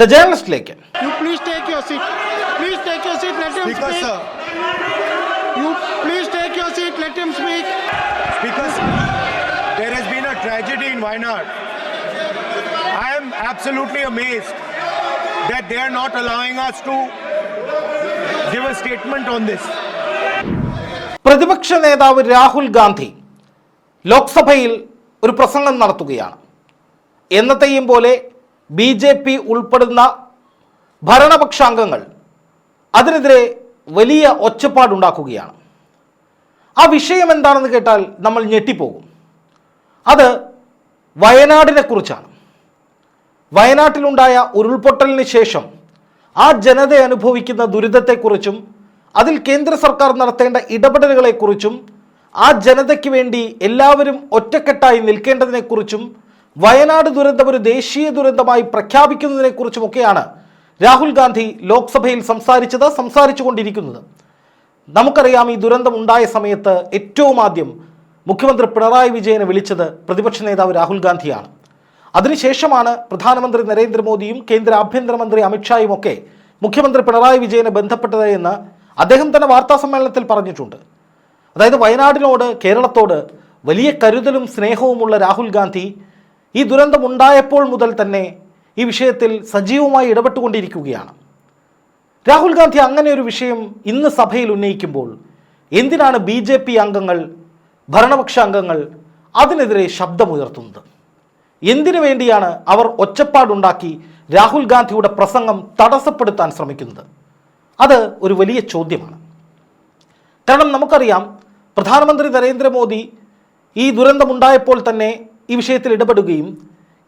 The ജേർണലിസ്റ്റിലേക്ക് You please take your seat. Please take your seat. Let speak. You please take your seat. Let him speak. Speaker. There has been a tragedy in Wayanad. I am absolutely amazed that they are not allowing us to give a statement on this. പ്രതിപക്ഷ നേതാവ് രാഹുൽ ഗാന്ധി ലോക്സഭയിൽ ഒരു പ്രസംഗം നടത്തുകയാണ് എന്നത്തെയും പോലെ B J P ഉൾപ്പെടുന്ന ഭരണപക്ഷാംഗങ്ങൾ അതിനെതിരെ വലിയ ഒച്ചപ്പാടുണ്ടാക്കുകയാണ്. ആ വിഷയം എന്താണെന്ന് കേട്ടാൽ നമ്മൾ ഞെട്ടിപ്പോകും. അത് വയനാടിനെ കുറിച്ചാണ്. വയനാട്ടിലുണ്ടായ ഉരുൾപൊട്ടലിന് ശേഷം ആ ജനത അനുഭവിക്കുന്ന ദുരിതത്തെക്കുറിച്ചും അതിൽ കേന്ദ്ര സർക്കാർ നടത്തേണ്ട ഇടപെടലുകളെക്കുറിച്ചും ആ ജനതയ്ക്ക് വേണ്ടി എല്ലാവരും ഒറ്റക്കെട്ടായി നിൽക്കേണ്ടതിനെക്കുറിച്ചും വയനാട് ദുരന്തം ഒരു ദേശീയ ദുരന്തമായി പ്രഖ്യാപിക്കുന്നതിനെക്കുറിച്ചുമൊക്കെയാണ് രാഹുൽ ഗാന്ധി ലോക്സഭയിൽ സംസാരിച്ചത് സംസാരിച്ചു കൊണ്ടിരിക്കുന്നത് നമുക്കറിയാം ഈ ദുരന്തം ഉണ്ടായ സമയത്ത് ഏറ്റവും ആദ്യം മുഖ്യമന്ത്രി പിണറായി വിജയനെ വിളിച്ചത് പ്രതിപക്ഷ നേതാവ് രാഹുൽ ഗാന്ധിയാണ്. അതിനുശേഷമാണ് പ്രധാനമന്ത്രി നരേന്ദ്രമോദിയും കേന്ദ്ര ആഭ്യന്തരമന്ത്രി അമിത്ഷായും ഒക്കെ മുഖ്യമന്ത്രി പിണറായി വിജയനെ ബന്ധപ്പെട്ടത് എന്ന് അദ്ദേഹം തന്നെ വാർത്താ സമ്മേളനത്തിൽ പറഞ്ഞിട്ടുണ്ട്. അതായത് വയനാടിനോട് കേരളത്തോട് വലിയ കരുതലും സ്നേഹവുമുള്ള രാഹുൽ ഗാന്ധി ഈ ദുരന്തമുണ്ടായപ്പോൾ മുതൽ തന്നെ ഈ വിഷയത്തിൽ സജീവമായി ഇടപെട്ടുകൊണ്ടിരിക്കുകയാണ്. രാഹുൽ ഗാന്ധി അങ്ങനെ ഒരു വിഷയം ഇന്ന് സഭയിൽ ഉന്നയിക്കുമ്പോൾ എന്തിനാണ് ബി ജെ പി അംഗങ്ങൾ ഭരണപക്ഷ അംഗങ്ങൾ അതിനെതിരെ ശബ്ദമുയർത്തുന്നത്? എന്തിനു വേണ്ടിയാണ് അവർ ഒച്ചപ്പാടുണ്ടാക്കി രാഹുൽ ഗാന്ധിയുടെ പ്രസംഗം തടസ്സപ്പെടുത്താൻ ശ്രമിക്കുന്നത്? അത് ഒരു വലിയ ചോദ്യമാണ്. കാരണം നമുക്കറിയാം പ്രധാനമന്ത്രി നരേന്ദ്രമോദി ഈ ദുരന്തമുണ്ടായപ്പോൾ തന്നെ ഈ വിഷയത്തിൽ ഇടപെടുകയും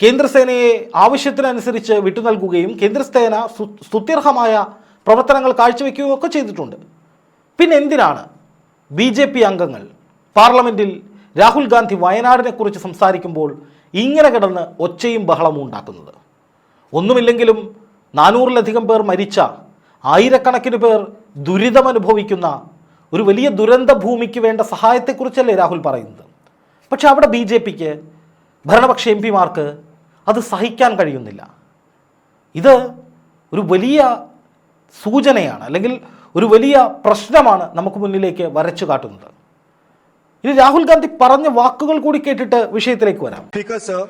കേന്ദ്രസേനയെ ആവശ്യത്തിനനുസരിച്ച് വിട്ടുനൽകുകയും കേന്ദ്രസേന സ്തുത്യർഹമായ പ്രവർത്തനങ്ങൾ കാഴ്ചവെക്കുകയും ഒക്കെ ചെയ്തിട്ടുണ്ട്. പിന്നെ എന്തിനാണ് ബി ജെ പി അംഗങ്ങൾ പാർലമെന്റിൽ രാഹുൽ ഗാന്ധി വയനാടിനെക്കുറിച്ച് സംസാരിക്കുമ്പോൾ ഇങ്ങനെ കിടന്ന് ഒച്ചയും ബഹളവും ഉണ്ടാക്കുന്നത്? ഒന്നുമില്ലെങ്കിലും നാനൂറിലധികം പേർ മരിച്ച ആയിരക്കണക്കിന് പേർ ദുരിതമനുഭവിക്കുന്ന ഒരു വലിയ ദുരന്ത ഭൂമിക്ക് വേണ്ട സഹായത്തെക്കുറിച്ചല്ലേ രാഹുൽ പറയുന്നത്? പക്ഷെ അവിടെ ബി ജെ പിക്ക് ഭരണപക്ഷ എം പിമാർക്ക് അത് സഹിക്കാൻ കഴിയുന്നില്ല. ഇത് ഒരു വലിയ സൂചനയാണ് അല്ലെങ്കിൽ ഒരു വലിയ പ്രശ്നമാണ് നമുക്ക് മുന്നിലേക്ക് വരച്ചു കാട്ടുന്നത്. ഇനി രാഹുൽ ഗാന്ധി പറഞ്ഞ വാക്കുകൾ കൂടി കേട്ടിട്ട് വിഷയത്തിലേക്ക് വരാം. Speaker sir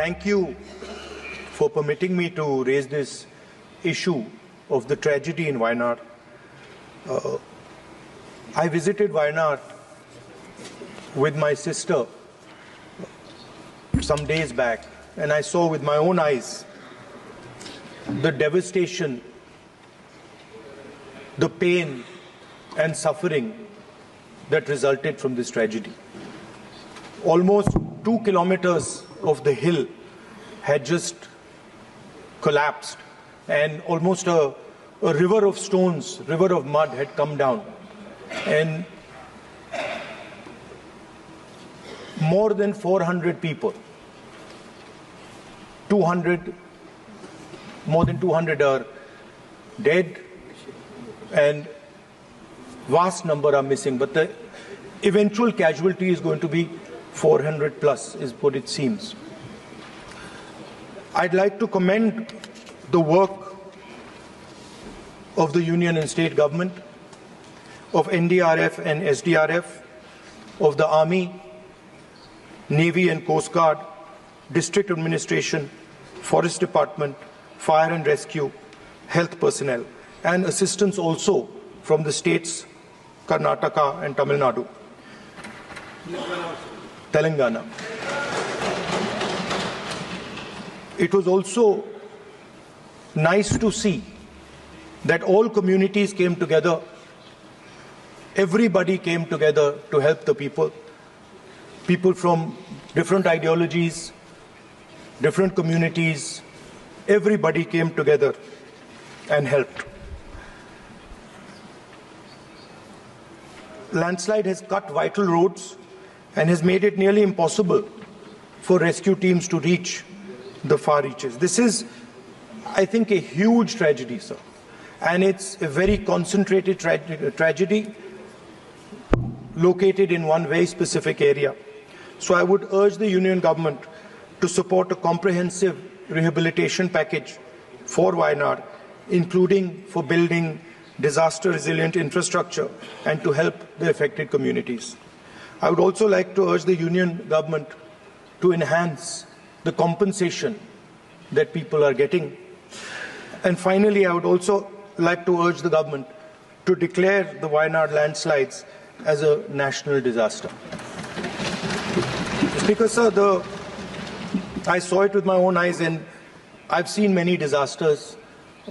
thank you for permitting me to raise this issue of the tragedy in Wayanad I visited Wayanad with my sister some days back, and I saw with my own eyes the devastation, the pain, and suffering that resulted from this tragedy. Almost two kilometers of the hill had just collapsed, and almost a, a river of stones, river of mud had come down. And more than 400 people, 200, more than 200 are dead, and vast number are missing. But the eventual casualty is going to be 400 plus, is what it seems. I'd like to commend the work of the union and state government, of NDRF and SDRF, of the Army, Navy and Coast Guard, District Administration, Forest Department, Fire and Rescue, health personnel, and assistance also from the states Karnataka and Tamil Nadu. Telangana. It was also nice to see that all communities came together, everybody came together to help the people. People from different ideologies, different communities, everybody came together and helped. Landslide has cut vital roads and has made it nearly impossible for rescue teams to reach the far reaches. This is, I think, a huge tragedy, sir. And it's a very concentrated tra- tragedy located in one very specific area. So I would urge the union government to support a comprehensive rehabilitation package for Wayanad, including for building disaster resilient infrastructure and to help the affected communities. I would also like to urge the union government to enhance the compensation that people are getting. And finally, I would also like to urge the government to declare the Wayanad landslides as a national disaster. Speaker, sir, the, I saw it with my own eyes and I've seen many disasters.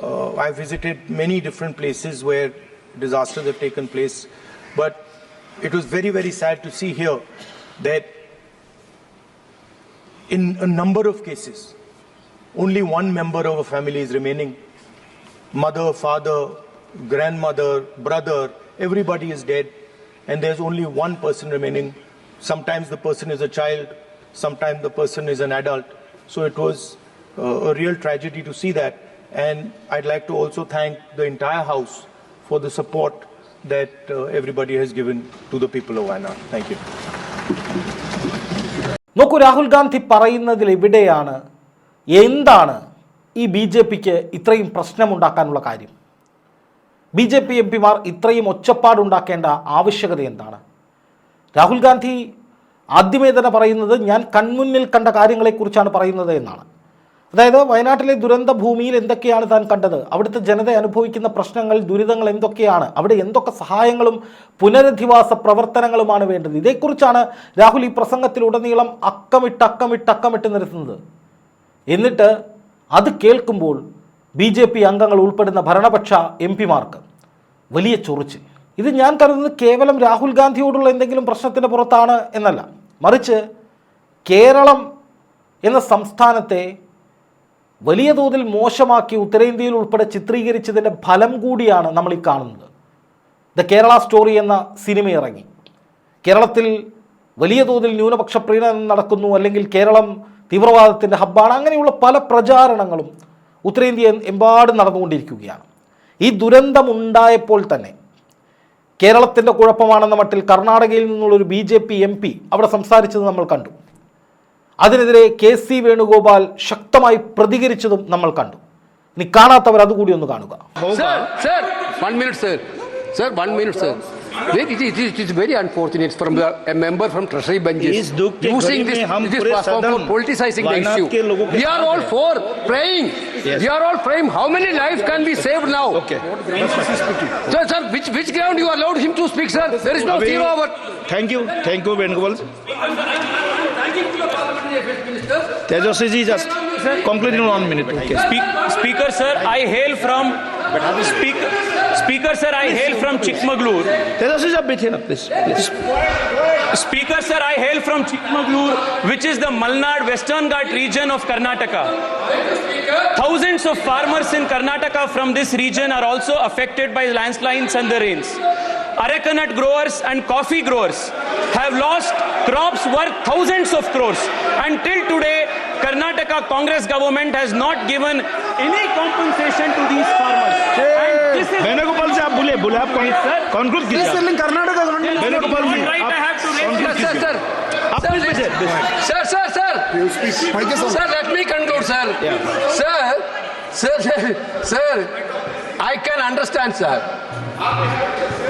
Uh, I've visited many different places where disasters have taken place. But it was very, very sad to see here that in a number of cases, only one member of a family is remaining. Mother, father, grandmother, brother, everybody is dead, and there's only one person remaining. Sometimes the person is a child, sometimes the person is an adult. So it was uh, a real tragedy to see that. And I'd like to also thank the entire House for the support that uh, everybody has given to the people of Wayanad. Thank you. നോക്കൂ രാഹുൽ ഗാന്ധി പറയുന്നതിൽ എവിടെയാണ് എന്താണ് ഈ B J പിക്ക് ഇത്രയും പ്രശ്നമുണ്ടാക്കാനുള്ള കാര്യം B J P M പിമാർ ഇത്രയും ഒച്ചപ്പാടുണ്ടാക്കേണ്ട ആവശ്യകത എന്താണ് രാഹുൽ ഗാന്ധി ആദ്യമേ തന്നെ പറയുന്നത് ഞാൻ കൺമുന്നിൽ കണ്ട കാര്യങ്ങളെക്കുറിച്ചാണ് പറയുന്നത് എന്നാണ്. അതായത് വയനാട്ടിലെ ദുരന്ത ഭൂമിയിൽ എന്തൊക്കെയാണ് താൻ കണ്ടത്? അവിടുത്തെ ജനത അനുഭവിക്കുന്ന പ്രശ്നങ്ങൾ ദുരിതങ്ങൾ എന്തൊക്കെയാണ്? അവിടെ എന്തൊക്കെ സഹായങ്ങളും പുനരധിവാസ പ്രവർത്തനങ്ങളുമാണ് വേണ്ടത്? ഇതേക്കുറിച്ചാണ് രാഹുൽ ഈ പ്രസംഗത്തിലുടനീളം അക്കമിട്ട് അക്കമിട്ട് അക്കമിട്ട് നിരത്തുന്നത്. എന്നിട്ട് അത് കേൾക്കുമ്പോൾ ബി ജെ പി അംഗങ്ങൾ ഉൾപ്പെടുന്ന ഭരണപക്ഷ എം പിമാർക്ക് വലിയ ചൊറിച്ച് ഇത് ഞാൻ കരുതുന്നത് കേവലം രാഹുൽ ഗാന്ധിയോടുള്ള എന്തെങ്കിലും പ്രശ്നത്തിന്റെ പുറത്താണ് എന്നല്ല. മറിച്ച് കേരളം എന്ന സംസ്ഥാനത്തെ വലിയ തോതിൽ മോശമാക്കി ഉത്തരേന്ത്യയിൽ ഉൾപ്പെടെ ചിത്രീകരിച്ചതിന്റെ ഫലം കൂടിയാണ് നമ്മൾ ഈ കാണുന്നത്. ദ കേരള സ്റ്റോറി എന്ന സിനിമ ഇറങ്ങി. കേരളത്തിൽ വലിയ തോതിൽ ന്യൂനപക്ഷ പ്രീണനം നടക്കുന്നു അല്ലെങ്കിൽ കേരളം തീവ്രവാദത്തിന്റെ ഹബ്ബാണ് അങ്ങനെയുള്ള പല പ്രചാരണങ്ങളും ഉത്തരേന്ത്യ എമ്പാടും നടന്നുകൊണ്ടിരിക്കുകയാണ്. ഈ ദുരന്തമുണ്ടായപ്പോൾ തന്നെ കേരളത്തിന്റെ കുഴപ്പമാണെന്ന മട്ടിൽ കർണാടകയിൽ നിന്നുള്ളൊരു B J P M P അവിടെ സംസാരിച്ചത് നമ്മൾ കണ്ടു. അതിനെതിരെ കെ സി വേണുഗോപാൽ ശക്തമായി പ്രതികരിച്ചതും നമ്മൾ കണ്ടു. ഇനി കാണാത്തവർ അതുകൂടി ഒന്ന് കാണുക. It is, it is very unfortunate from the, a member from Treasury benches using this, this platform for politicizing the issue. We are all for praying. Yes. We are all praying. How many lives can be saved now? Okay. Sir, sir, which, which ground you allowed him to speak, sir? There is no zero hour. Thank you. Thank you, Venugopalan. Tejasvi ji, just conclude in one minute. Okay. Speak, speaker, sir, I hail from speaker. Speaker, sir, I hail from Chikmagalur. Let us up with please. please. Speaker, sir, I hail from Chikmagalur, which is the Malnad Western Ghat region of Karnataka. Thousands of farmers in Karnataka from this region are also affected by landslides and the rains. Arakanat growers and coffee growers have lost crops worth thousands of crores. Until today, Karnataka Congress government has not given any compensation to these farmers. And this is Venugopal ji आप बोले बोले आप conclude कीजिए कर्नाटक वेणुगोपाल जी right I आप have to raise conclude Sir, sir, कीजिए sir. आप Sir, please बैठिए let- please. Sir, sir, sir. Sir, let me conclude, sir. Sir, sir, sir, sir, I can understand, sir.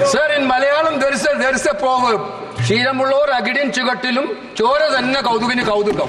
Sir, in Malayalam there is a there is a proverb. ക്ഷീരമുള്ളവർ അകിടിൻ ചുകട്ടിലും ചോര തന്നെ കൗതുകിന് കൗതുകം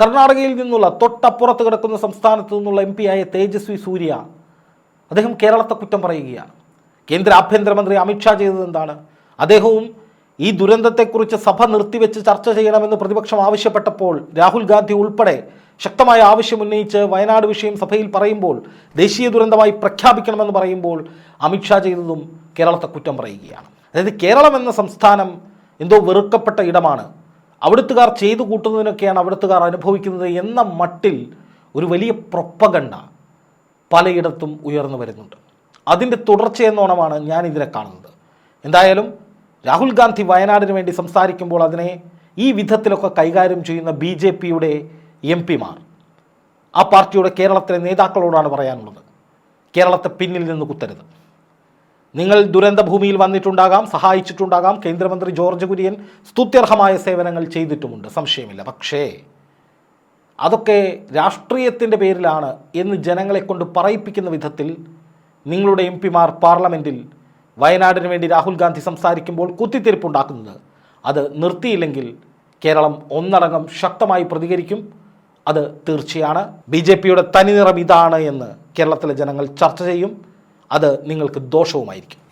കർണാടകയിൽ നിന്നുള്ള തൊട്ടപ്പുറത്ത് കിടക്കുന്ന സംസ്ഥാനത്തു നിന്നുള്ള എം ആയ തേജസ്വി സൂര്യ അദ്ദേഹം കേരളത്തെ കുറ്റം പറയുകയാണ്. കേന്ദ്ര ആഭ്യന്തരമന്ത്രി അമിത്ഷാ ചെയ്തത് എന്താണ്? അദ്ദേഹവും ഈ ദുരന്തത്തെക്കുറിച്ച് സഭ നിർത്തിവെച്ച് ചർച്ച ചെയ്യണമെന്ന് പ്രതിപക്ഷം ആവശ്യപ്പെട്ടപ്പോൾ രാഹുൽ ഗാന്ധി ഉൾപ്പെടെ ശക്തമായ ആവശ്യം ഉന്നയിച്ച് വയനാട് വിഷയം സഭയിൽ പറയുമ്പോൾ ദേശീയ ദുരന്തമായി പ്രഖ്യാപിക്കണമെന്ന് പറയുമ്പോൾ അമിത്ഷാ ചെയ്തതും കേരളത്തെ കുറ്റം പറയുകയാണ്. അതായത് കേരളം എന്ന സംസ്ഥാനം എന്തോ വെറുക്കപ്പെട്ട ഇടമാണ്. അവിടുത്തുകാർ ചെയ്തു കൂട്ടുന്നതിനൊക്കെയാണ് അവിടുത്തുകാർ അനുഭവിക്കുന്നത് എന്ന മട്ടിൽ ഒരു വലിയ പ്രൊപ്പഗണ്ട പലയിടത്തും ഉയർന്നു വരുന്നുണ്ട്. അതിന്റെ തുടർച്ചയെന്നോണമാണ് ഞാൻ ഇതിനെ കാണുന്നത്. എന്തായാലും രാഹുൽ ഗാന്ധി വയനാടിന് വേണ്ടി സംസാരിക്കുമ്പോൾ അതിനെ ഈ വിധത്തിലൊക്കെ കൈകാര്യം ചെയ്യുന്ന ബി ജെ പിയുടെ എം പിമാർ ആ പാർട്ടിയുടെ കേരളത്തിലെ നേതാക്കളോടാണ് പറയാനുള്ളത്. കേരളത്തെ പിന്നിൽ നിന്ന് കുത്തരുത്. നിങ്ങൾ ദുരന്ത ഭൂമിയിൽ വന്നിട്ടുണ്ടാകാം സഹായിച്ചിട്ടുണ്ടാകാം. കേന്ദ്രമന്ത്രി ജോർജ് കുര്യൻ സ്തുത്യർഹമായ സേവനങ്ങൾ ചെയ്തിട്ടുമുണ്ട്. സംശയമില്ല. പക്ഷേ അതൊക്കെ രാഷ്ട്രീയത്തിന്റെ പേരിലാണ് എന്ന് ജനങ്ങളെ കൊണ്ട് പറയിപ്പിക്കുന്ന വിധത്തിൽ നിങ്ങളുടെ എം പിമാർ പാർലമെന്റിൽ വയനാടിന് വേണ്ടി രാഹുൽ ഗാന്ധി സംസാരിക്കുമ്പോൾ കുത്തിത്തിരിപ്പുണ്ടാക്കുന്നത്. അത് നിർത്തിയില്ലെങ്കിൽ കേരളം ഒന്നടങ്കം ശക്തമായി പ്രതികരിക്കും. അത് തീർച്ചയാണ്. ബി ജെ പിയുടെ തനിനിറം ഇതാണ് എന്ന് കേരളത്തിലെ ജനങ്ങൾ ചർച്ച ചെയ്യും. അത് നിങ്ങൾക്ക് ദോഷവുമായിരിക്കും.